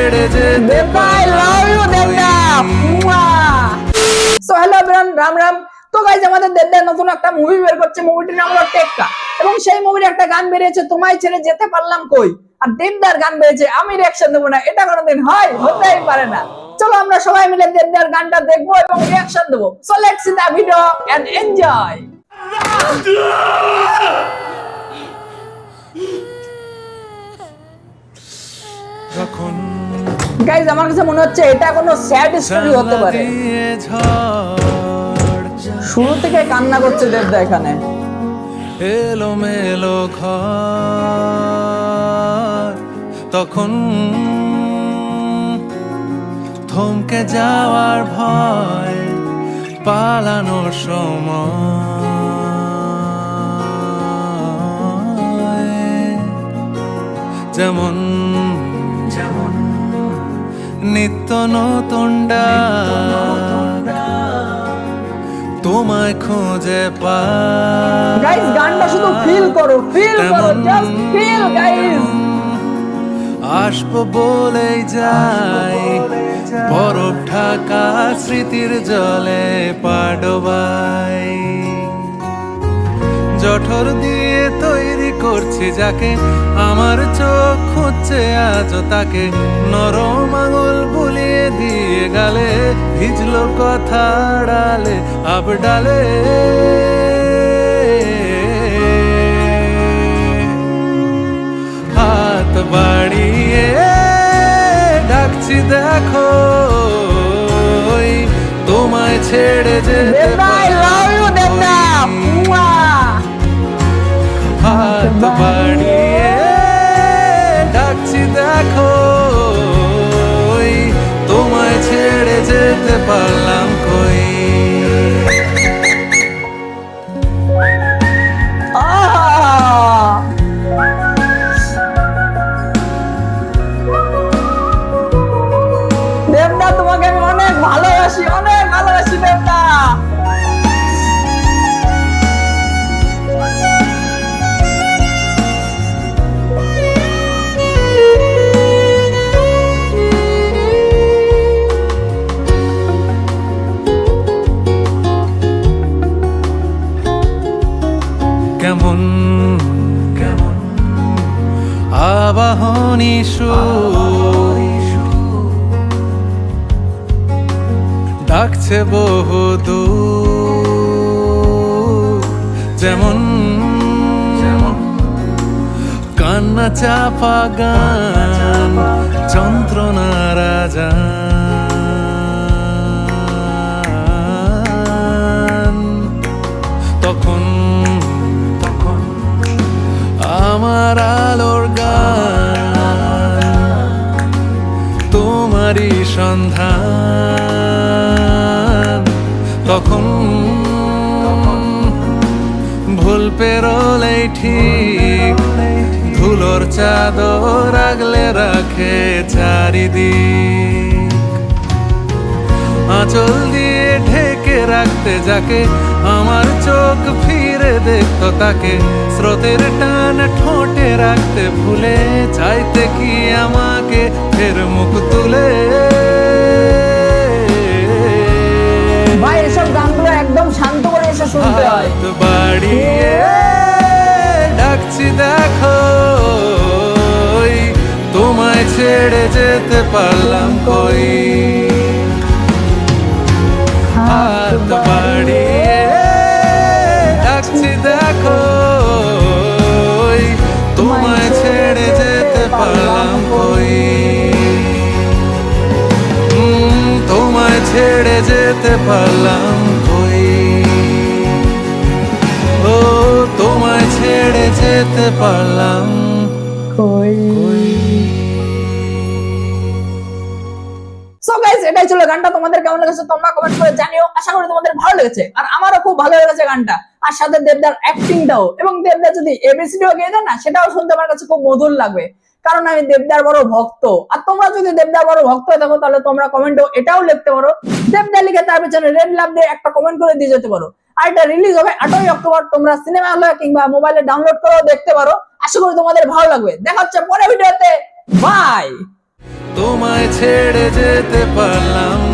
I love you দেবদা so hello everyone Ram Ram. তো guys আমাদের দেবদা নতুন একটা মুভি বের করছে। মুভিটির নাম হলো টেক্কা এবং সেই মুভির একটা গান বেরিয়েছে তোমায় ছেড়ে যেতে পারলাম কই? আর দেবদার গান বেরিয়েছে আমি রিয়াকশন দেবো না এটা কোনোদিন হয়? হতেই পারে না। চলো আমরা সবাই মিলে দেবদার গানটা দেখব এবং রিয়াকশন দেবো। So let's see the video and enjoy যখন গাইজ আমার কাছে মনে হচ্ছে এটা কোনো স্যাড স্টোরি হতে পারে। শুরু থেকে কান্না করছে দেবদা এখানে। এলো মেলো ঘর তখন থমকে যাওয়ার ভয় পালানোর সময়। যেমন যেমন নিত্য নতুন তোমায় খুঁজে পা। গাইজ গানটা শুধু ফিল করো ফিল করো জাস্ট ফিল গাইজ আসব বলেই যাই। বরফ ঢাকা স্মৃতির জলে পাডবাই। জঠর দিয়ে তৈরি করছি যাকে আমার চোখ খুঁজছে আজ তাকে নরম আঙুল বুলিয়ে দিয়ে গালে, ভিজলো কথা ডালে, আব ডালে। হাত বাড়িয়ে ডাকছি, দেখো তোমায় ছেড়ে যেতে হাত আবাহনী ডাকছে বহু যেমন কান্না চাপা গান যন্ত্রণা রাজা আমার আলোর গান, তোমারই সন্ধান। তখন ভুল পেরোলেই ঠিক, ধুলোর চাদর আগলে রাখে চারিদিক। আঁচল দিয়ে ঢেকে রাখতে যাকে আমার চোখ ফিরে দেখতো তাকে। স্রোতের টান ঠোঁটে রাখতে ভুলে চাইতে কি আমাকে ফের মুখ তুলে? ভাই এসব গানগুলো একদম শান্ত করে এসে শুনতে হয়। বাড়িয়ে ডাকছি দেখো তোমায় ছেড়ে যেতে পারলাম কই? হাত বাড়িয়ে ডাকছি, দেখো তোমায় ছেড়ে যেতে পারলাম কই? তোমায় ছেড়ে যেতে পারলাম কই? ও, তোমায় ছেড়ে যেতে পারলাম সো ছিল গানটা তোমাদের কেমন লেগেছে তোমরা কমেন্ট করে জানিও। আশা করি তোমাদের ভালো লেগেছে। আর আমারও খুব ভালো লেগেছে গানটা। আর সাথে দেবদার অ্যাক্টিংটাও এবং দেবদার যদি এবিসিডিও গিয়ে দেয় না, সেটাও শুনতে আমার কাছে খুব মধুর লাগবে। কারণ আমি দেবদার বড় ভক্ত। আর তোমরা যদি দেবদার বড় ভক্ত হয়ে থাকো, তাহলে তোমরা কমেন্টও এটাও লিখতে পারো। দেবদা লিখে তার পিছনে রেড লাভ দিয়ে একটা কমেন্ট করে দিয়ে যেতে পারো। আর এটা রিলিজ হবে আটই অক্টোবর। তোমরা সিনেমা হলে কিংবা মোবাইলে ডাউনলোড করেও দেখতে পারো। আশা করি তোমাদের ভালো লাগবে। দেখা হচ্ছে পরের ভিডিওতে। বাই তোমায় ছেড়ে যেতে পারলাম